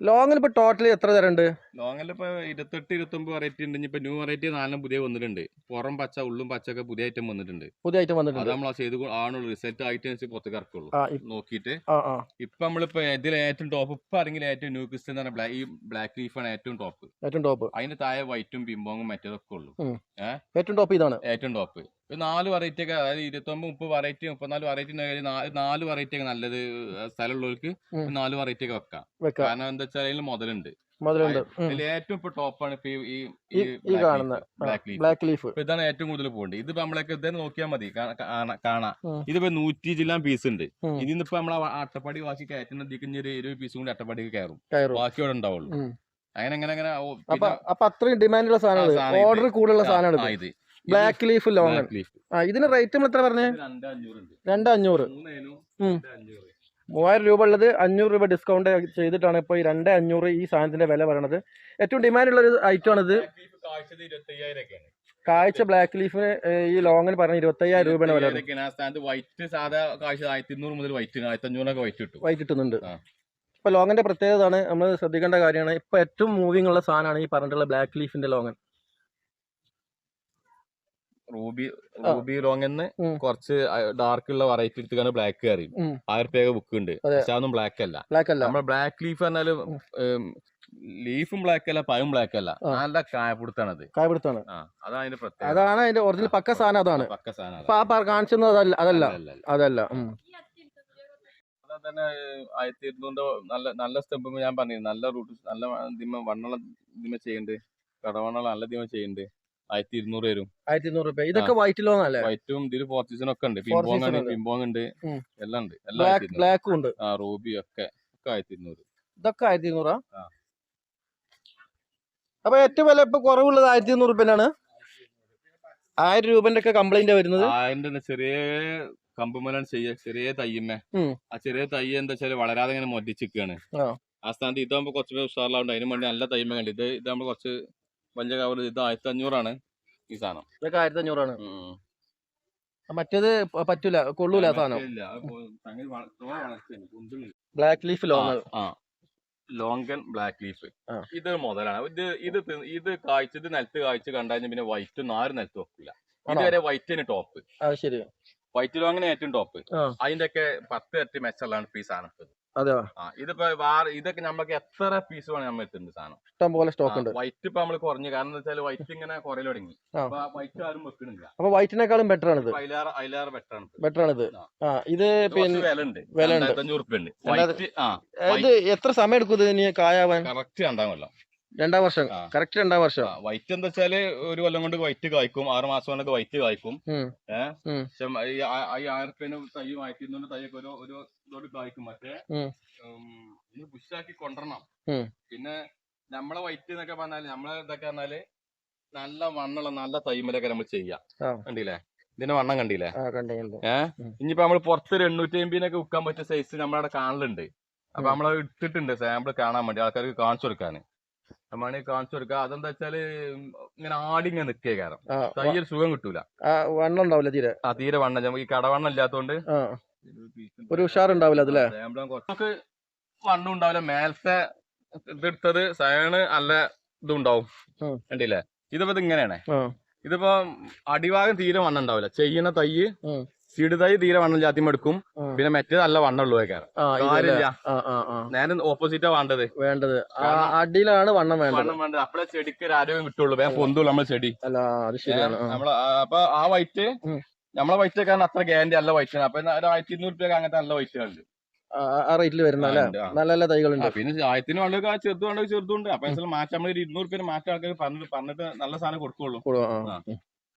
ലോങ്ങിന് ഇപ്പൊ ടോട്ടൽ എത്ര തരം ഉണ്ട് ലോങ്ങിൽ ഇപ്പൊ ഇരുപത്തെട്ട് ഇരുപത്തൊമ്പത് വെറൈറ്റി ഉണ്ട്. ഇപ്പൊ ന്യൂ വെറൈറ്റി നാലെണ്ണം പുതിയ വന്നിട്ടുണ്ട്. പുറം പച്ച ഉള്ളും പച്ച ഒക്കെ പുതിയ ഐറ്റം വന്നിട്ടുണ്ട്. പുതിയ ഐറ്റം അത് വന്നിട്ടുണ്ട് നമ്മൾ ചെയ്ത് ആണുള്ളൂ റിസൾട്ട് ആയിട്ട് പുറത്തേക്ക് ഇറക്കുള്ളൂ. ആ നോക്കിയിട്ട്. ഇപ്പൊ നമ്മളിപ്പോ ഇതിൽ ഏറ്റവും ടോപ്പ് ഇപ്പൊ അല്ലെങ്കിൽ ഏറ്റവും ന്യൂ ക്രിസ്റ്റൻ എന്ന് പറഞ്ഞ ഈ ബ്ലാക്ക് ലീഫാണ് ഏറ്റവും ടോപ്പ് ഏറ്റവും ടോപ്പ് അതിന് താഴെ വൈറ്റും പിമ്പോങ്ങും മറ്റേതൊക്കെ ഉള്ളൂ. ഏറ്റവും ടോപ്പ് ഇതാണ്. ഏറ്റവും ടോപ്പ് ഇപ്പൊ നാല് വെറൈറ്റി ഒക്കെ അതായത് ഇരുപത്തൊമ്പത് മുപ്പത് വെറൈറ്റി മുപ്പത്തിനാല് വെറൈറ്റി നാല് വെറൈറ്റി ഒക്കെ നല്ലത് സ്ഥലമുള്ളവർക്ക്. നാല് വെറൈറ്റി ഒക്കെ വെക്കാം. കാരണം എന്താ വെച്ചാൽ അതിൽ മുതലുണ്ട്. അതിൽ ഏറ്റവും ഇപ്പൊ ടോപ്പാണ് ഇപ്പൊ ഈ- ബ്ലാക്ക് ലീഫ് ഇതാണ് ഏറ്റവും കൂടുതൽ പോകേണ്ടത് ഇതിപ്പോ നമ്മളൊക്കെ ഇതന്നെ നോക്കിയാൽ മതി. കാണാ- ഇതിപ്പോ നൂറ്റി ജില്ലാം പീസ് ഉണ്ട്. ഇതിന്നിപ്പോ നമ്മളെ അട്ടപ്പാടി വാശി കയറ്റുന്ന ഇതിക്ക് ഒരു ഇരുപത് പീസ് കൂടി അട്ടപ്പാടിക്ക് കയറും. കയറും. ബാക്കി അവിടെ ഉണ്ടാവുള്ളൂ. അങ്ങനെ അങ്ങനെ അങ്ങനെ അപ്പൊ അത്രയും ഡിമാൻഡുള്ള സാധനമാണ് ഓർഡർ കൂടുതലുള്ള സാധനമാണ് ഇത്. ബ്ലാക്ക് ലീഫ് ലോങ് ആ ഇതിന് റേറ്റ് നമ്മൾ എത്ര പറഞ്ഞേ? ഇത് രണ്ട് അഞ്ഞൂറ്. മൂവായിരം രൂപ ഉള്ളത് അഞ്ഞൂറ് രൂപ ഡിസ്കൗണ്ട് ചെയ്തിട്ടാണ് ഇപ്പോൾ ഈ രണ്ട് അഞ്ഞൂറ് ഈ സാധനത്തിന്റെ വില പറയണത്. ഏറ്റവും ഡിമാൻഡ് ഉള്ള ഒരു ഐറ്റം ആണിത് കാഴ്ചത് കാഴ്ച ബ്ലാക്ക് ലീഫിന് ഈ ലോങ്ങിന് പറഞ്ഞ ഇരുപത്തയ്യായിരം രൂപയാണ് വില. വൈറ്റ് സാധാ കാഴ്ച ആയിരത്തി ഇരുന്നൂറ് മുതൽ വൈറ്റ് വൈറ്റ് കിട്ടും. വൈറ്റ് കിട്ടുന്നുണ്ട്. ലോങ്ങിന്റെ പ്രത്യേകതയാണ് നമ്മൾ ശ്രദ്ധിക്കേണ്ട കാര്യമാണ്. ഇപ്പൊ ഏറ്റവും മൂവിംഗ് ഉള്ള സാധനമാണ് ഈ പറഞ്ഞിട്ടുള്ള ബ്ലാക്ക് ലീഫിന്റെ ലോങ്ങൻ റൂബി. റൂബി റോങ് എന്ന് കുറച്ച് ഡാർക്ക് ഉള്ള വെറൈറ്റി എടുത്തുകാണ് ബ്ലാക്ക് കയറി. ആയിരം രൂപയൊക്കെ ബുക്ക് ഉണ്ട്. പക്ഷെ അതൊന്നും ബ്ലാക്ക് അല്ല. ബ്ലാക്ക് അല്ല. നമ്മുടെ ബ്ലാക്ക് ലീഫ് പറഞ്ഞാൽ ലീഫും ബ്ലാക്ക് അല്ല പഴം ബ്ലാക്ക് അല്ല. നല്ല കായപ്പിടുത്താണത്. കായപിടുത്താണ് ആ അതാണ് അതിന്റെ പ്രത്യേകത. അതാണ് അതിന്റെ ഒറിജിനൽ പക്ക സാധനം അതാണ്. പക്ക സാധനം കാണിച്ചത് അതല്ല അതല്ല. അതല്ല. അതാ തന്നെ ആയിരത്തി ഇരുന്നൂറിന്റെ നല്ല നല്ല സ്റ്റെപ്പ് ഞാൻ പറഞ്ഞു നല്ല റൂട്ട് നല്ല ദിമ വണ്ണുള്ള ദിമ ചെയ്യുന്നുണ്ട് കടവണ്ണുള്ള നല്ല ദിമ ചെയ്യുന്നുണ്ട് ആയിരത്തി ഇരുന്നൂറ് വരും. ആയിരത്തി ഇരുന്നൂറ് രൂപ ഇതൊക്കെ വൈറ്റ് ലോങ് അല്ലേ വൈറ്റും ഇതിൽ സീസൺ ഒക്കെ ഉണ്ട്. പിമ്പോങ്. പിമ്പോങ് ഉണ്ട്. എല്ലാം ഉണ്ട്. എല്ലാം ബ്ലാക്ക് ഉണ്ട്. ആ റൂബി ഒക്കെ ഒക്കെ ആയിരത്തി ഇരുന്നൂറ് ഇതൊക്കെ ആയിരത്തി ഇരുന്നൂറാ. അപ്പൊ ഏറ്റവും വില ഇപ്പൊ കുറവുള്ളത് ആയിരത്തി ഇരുന്നൂറ് രൂപനാണ് ആയിരം രൂപന്റെ ഒക്കെ കംപ്ലൈന്റ് വരുന്നത്? ആയിരം ചെറിയ കമ്പുമലാണ് ചെയ്യ ചെറിയ തയ്യമ്മേ. ആ ചെറിയ തയ്യ എന്താ വെച്ചാൽ വളരാതെ ഇങ്ങനെ മൊറ്റിച്ചിക്കാണ് ആ. സ്ഥാനത്ത് ഇതാകുമ്പോ കുറച്ച് ഉഷാറിലാവുണ്ട്. അതിന് വേണ്ടി നല്ല തയ്യമ്മ കണ്ടിട്ട് ഇത് ഇതാകുമ്പോ കുറച്ച് വലിയ കവർ ഇത് ആയിരത്തി അഞ്ഞൂറാണ് ഈ സാധനം. ഇതൊക്കെ ആയിരത്തി അഞ്ഞൂറാണ് മറ്റേത് പറ്റൂല കൊള്ളൂല സാധനം. Black leaf long longan black leaf ഇത് മുതലാണ്. ഇത് ഇത് ഇത് കായ്ച്ചത് നിലത്ത് കായ്ച്ച് കണ്ടാൽ പിന്നെ വൈറ്റ് നാല് നിലത്ത് വെക്കില്ല? ഇതുവരെ വൈറ്റിന് ടോപ്പ് ശരി. വൈറ്റ് ലോങ്ങിന് ഏറ്റവും ടോപ്പ്. അതിന്റെ ഒക്കെ പത്ത് ഇരട്ടി മെച്ചമുള്ളതാണ് ഈ സാധനം. അതെയോ? ഇതിപ്പോ ഇതൊക്കെ നമുക്ക് എത്ര പീസ് വേണം നമ്മൾ എത്തുന്നത് സാധനം ഇഷ്ടം പോലെ സ്റ്റോക്ക് ഉണ്ട്. വൈറ്റ് ഇപ്പൊ നമ്മൾ കുറഞ്ഞു കാരണം എന്താ വെച്ചാൽ വൈറ്റ് ഇങ്ങനെ കുറയൽ തുടങ്ങി. വൈറ്റ് ആരും വെക്കണില്ല. അപ്പൊ വൈറ്റിനേക്കാളും ബെറ്റർ ആണ് ഇത് അയിലാറ് ബെറ്റർ ആണ് ബെറ്റർ ആണ് ഇത് ആ. ഇത് പിന്നെ വില ഉണ്ട്. വില ഉണ്ട്. അഞ്ഞൂറ് ഇത് എത്ര സമയം എടുക്കും ഇത് ഇനി കായാവാൻ? കറക്റ്റ് രണ്ടാം കൊല്ലം. രണ്ടാം വർഷം. കറക്റ്റ് രണ്ടാം വർഷം. വൈറ്റ് എന്താ വെച്ചാൽ ഒരു കൊല്ലം കൊണ്ട് വൈറ്റ് കായ്ക്കും. ആറ് മാസം കൊണ്ടൊക്കെ വൈറ്റ് കായ്ക്കും. ഏഹ് പക്ഷെ ഈ ആയിരത്തിന് ആയിരത്തി ഇരുന്നൂറ് തയ്യൊക്കെ ഒരു ഒരു ഇതോട് കായ്ക്കും. മറ്റേ ബുഷാക്കി കൊണ്ടുവരണം പിന്നെ നമ്മളെ വൈറ്റ് എന്നൊക്കെ പറഞ്ഞാൽ നമ്മളെ ഇതൊക്കെ പറഞ്ഞാൽ നല്ല വണ്ണുള്ള നല്ല തൈമലൊക്കെ നമ്മൾ ചെയ്യാം. കണ്ടില്ലേ? ഇതിന്റെ വണ്ണം കണ്ടില്ലേ? ഏഹ്. ഇനിയിപ്പോ നമ്മൾ പുറത്തൊരു എണ്ണൂറ്റി അമ്പതിനൊക്കെ വിൽക്കാൻ പറ്റിയ സൈസ് നമ്മളവിടെ കാണലുണ്ട്. അപ്പൊ. നമ്മൾ ഇട്ടിട്ടുണ്ട് സാമ്പിൾ കാണാൻ വേണ്ടി ആൾക്കാർക്ക് കാണിച്ചു കൊടുക്കാൻ നമ്മളീ കാണിച്ചു കൊടുക്കുക അതെന്താ വെച്ചാൽ ഇങ്ങനെ ആടി ഇങ്ങനെ നിക്കേ കാരണം. തയ്യൽ സുഖം കിട്ടൂല. വണ്ണം ഉണ്ടാവില്ല തീരെ. ആ തീരെ വണ്ണം. നമുക്ക് ഈ കടവണ്ണം ഇല്ലാത്തോണ്ട് ഒരു ഉഷാറുണ്ടാവില്ല അതല്ലേ? നമുക്ക് വണ്ണം ഉണ്ടാവില്ല. മേലത്തെ ഇതെടുത്തത് സയണ് നല്ല ഇതുണ്ടാവും. കണ്ടില്ലേ? ഇതിപ്പോ ഇത് ഇങ്ങനെയാണ്. ഇതിപ്പോ അടിഭാഗം തീരെ വണ്ണം ഉണ്ടാവില്ല. ചെയ്യുന്ന തൈ ഉം. സീഡ് തൈ തീരെ വണ്ണം ജാതി എടുക്കും. പിന്നെ മറ്റേ നല്ല വണ്ണം ഉള്ളൂ കാരണം ആ ഇതല്ലേ. കാര്യമില്ല. നേരെ ഓപ്പോസിറ്റാ വേണ്ടത്. വേണ്ടത്. അടിയിലാണ് വണ്ണം വേണ്ടത്. വണ്ണം വേണ്ടത്. അപ്പഴേ ചെടിക്ക് ഒരു ആരോഗ്യം കിട്ടുള്ളൂ. വേഗം പൊന്തുള്ളൂ നമ്മളെ ചെടി. അല്ല അത് ശരിയാണ്. നമ്മൾ അപ്പൊ ആ വൈറ്റ്. നമ്മളെ വൈറ്റ് കാരണം അത്ര ഗ്യാരണ്ടി അല്ല വൈറ്റ് അപ്പൊ ആയിരത്തി ഇരുന്നൂറ് രൂപ അങ്ങനത്തെ നല്ല വൈറ്റുകളുണ്ട് ആ, റേറ്റിൽ വരുന്ന അല്ലേ. നല്ല നല്ല തൈകളുണ്ട്. പിന്നെ ആയിരത്തിന് വേണ്ടത് ചെറുത് വേണ്ടത് ചെറുതുണ്ട്. അപ്പൊ മാറ്റം നമ്മൾ ഇരുന്നൂറ് രൂപ മാറ്റം ആൾക്കാർ പറഞ്ഞിട്ട് പറഞ്ഞിട്ട് നല്ല സാധനം കൊടുക്കുള്ളൂ.